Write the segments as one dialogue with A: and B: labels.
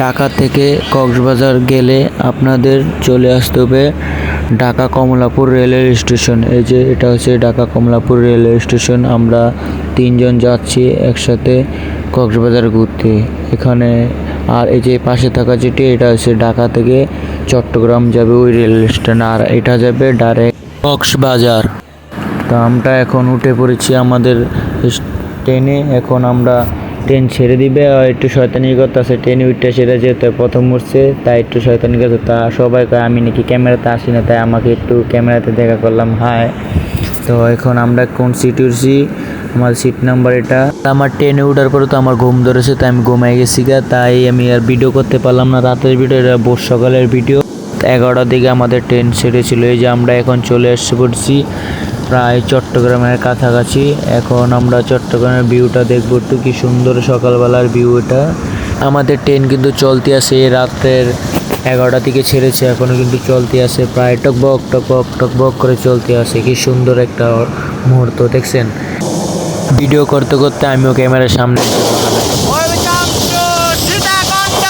A: ঢাকা থেকে কক্সবাজার গেলে আপনাদের চলে আসতে হবে ঢাকা কমলাপুর রেলওয়ে স্টেশন। এই যে এটা হচ্ছে ঢাকা কমলাপুর রেলওয়ে স্টেশন। আমরা তিনজন যাচ্ছি একসাথে কক্সবাজার ঘুরতে। এখানে আর এই যে পাশে থাকা যেটি এটা হচ্ছে ঢাকা থেকে চট্টগ্রাম যাবে ওই রেল স্টেশন। আর এটা যাবে ডাইরেক্ট কক্সবাজার। তো আমরা এখন উঠে পড়েছি আমাদের ট্রেনে এখন আমরা ট্রেন ছেড়ে দিবে, আর একটু শয়তানি করতেছে ট্রেন উঠে সেরে যেতে প্রথম উঠছে, তাই একটু শয়তানি করছে তা সবাই কয়, আমি নাকি ক্যামেরাতে আসি না তাই আমাকে একটু ক্যামেরাতে দেখা করলাম হাই তো এখন আমরা কোন সিট উঠছি? আমার সিট নাম্বার এটা। আমার ট্রেনে উঠার পরে তো আমার ঘুম ধরেছে, তাই আমি ঘুমাই গেছি গা, তাই আমি আর ভিডিও করতে পারলাম না। রাতের ভিডিও এটা বোর সকালের ভিডিও এগারোটার দিকে আমাদের ট্রেন ছেড়েছিল, এই যে আমরা এখন চলে এসে পড়ছি। প্রায় চট্টগ্রামের কাছাকাছি। এখন আমরা চট্টগ্রামের ভিউটা দেখব একটু কি সুন্দর সকালবেলার ভিউ এটা আমাদের ট্রেন কিন্তু চলতে আছে রাত্রের এগারোটা থেকে ছেড়েছে, এখনও কিন্তু চলতে আছে প্রায় টকবক টকবক টকবক করে চলতে আছে কি সুন্দর একটা মুহূর্ত, দেখছেন? ভিডিও করতে করতে আমিও ক্যামেরার সামনে এসে বসলাম।
B: ওয়েলকাম টু সীতাকুণ্ড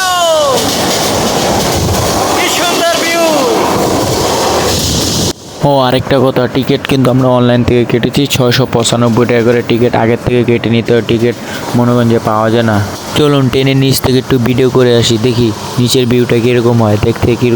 B: কি সুন্দর ভিউ
A: ও, আরেকটা কথা, টিকিট কিন্তু আমরা অনলাইন থেকে কেটেছি, ছয়শো পঁচানব্বই টাকা করে টিকিট, আগের থেকে কেটে নিতে হয় টিকিট মনোগঞ্জে পাওয়া যায় না। চলুন ট্রেনের নিচ থেকে একটু ভিডিও করে আসি, দেখি, নিচের ভিউটা কীরকম হয়, দেখতে কি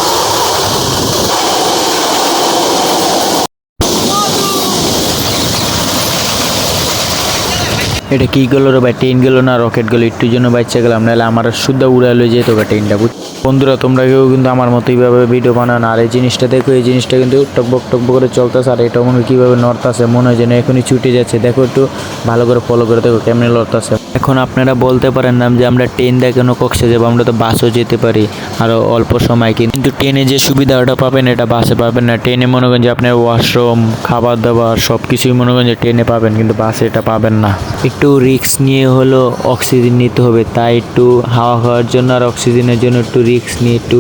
A: এটা কি গেলো রে ভাই? ট্রেন গেলো না? রকেট গেলো? একটু জন্য বাচ্চা গেলাম, নাহলে আমার শুদ্ধ উড়ালো যেত গা ট্রেনটা, বুঝ- বন্ধুরা, তোমরা কেউ কিন্তু আমার মতো এইভাবে ভিডিও বানাও না। আর এই জিনিসটা দেখো, এই জিনিসটা কিন্তু টকবক টকবক করে চলতেছে, আর এটা মনে হয় কীভাবে নড়তাছে, মনে হয় যেন এখনই ছুটে যাচ্ছে। দেখো একটু ভালো করে ফলো করে দেখো, কেমনি লড়তাছে এখন আপনারা বলতে পারেন না যে আমরা ট্রেন দেখানো কক্সে যাব, আমরা তো বাসও যেতে পারি আরও অল্প সময় কিন্তু ট্রেনে যে সুবিধা ওটা পাবেন এটা বাসে পাবেন না। ট্রেনে মনে করেন যে আপনার ওয়াশরুম খাবার দাবার সব কিছুই মনে করেন যে ট্রেনে পাবেন, কিন্তু বাসে এটা পাবেন না। একটু রিস্ক নিয়ে হলো অক্সিজেন নিতে হবে, তাই একটু হাওয়া খাওয়ার জন্য আর অক্সিজেনের জন্য একটু রিস্ক নিয়ে একটু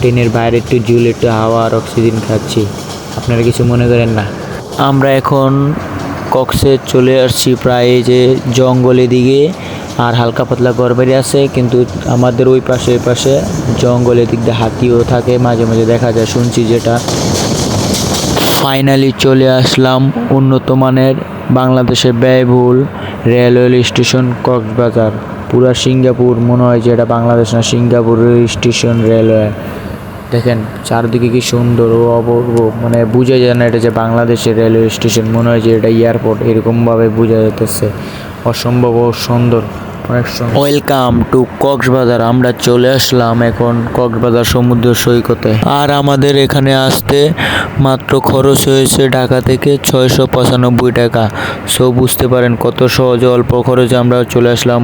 A: ট্রেনের বাইরে একটু জুল একটু হাওয়া আর অক্সিজেন খাচ্ছি। আপনারা কিছু মনে করেন না? আমরা এখন কক্সে চলে আসছি প্রায় যে জঙ্গলের দিকে, আর হালকা পাতলা গড়বাড়ি আছে, কিন্তু আমাদের ওই পাশে ওই পাশে জঙ্গলের দিক দিয়ে হাতিও থাকে, মাঝে মাঝে দেখা যায়, শুনছি যেটা। ফাইনালি চলে আসলাম উন্নত মানের বাংলাদেশের ব্যয়বহুল রেলওয়ে স্টেশন কক্সবাজার। পুরা সিঙ্গাপুর, মনে হয় যে এটা বাংলাদেশ না, সিঙ্গাপুর স্টেশন রেলওয়ে দেখেন, চারদিকে কি সুন্দর ও অপূর্ব। মানে বোঝা যায় না এটা যে বাংলাদেশের রেলওয়ে স্টেশন মনে হয় যে এটা এয়ারপোর্ট এরকমভাবে বোঝা যেতেছে অসম্ভব ও সুন্দর, অনেক ওয়েলকাম টু কক্সবাজার, আমরা চলে আসলাম এখন কক্সবাজার সমুদ্র সৈকতে। আর আমাদের এখানে আসতে মাত্র খরচ হয়েছে ঢাকা থেকে ছয়শো পঁচানব্বই টাকা। সো বুঝতে পারেন কত সহজে অল্প খরচে আমরা চলে আসলাম।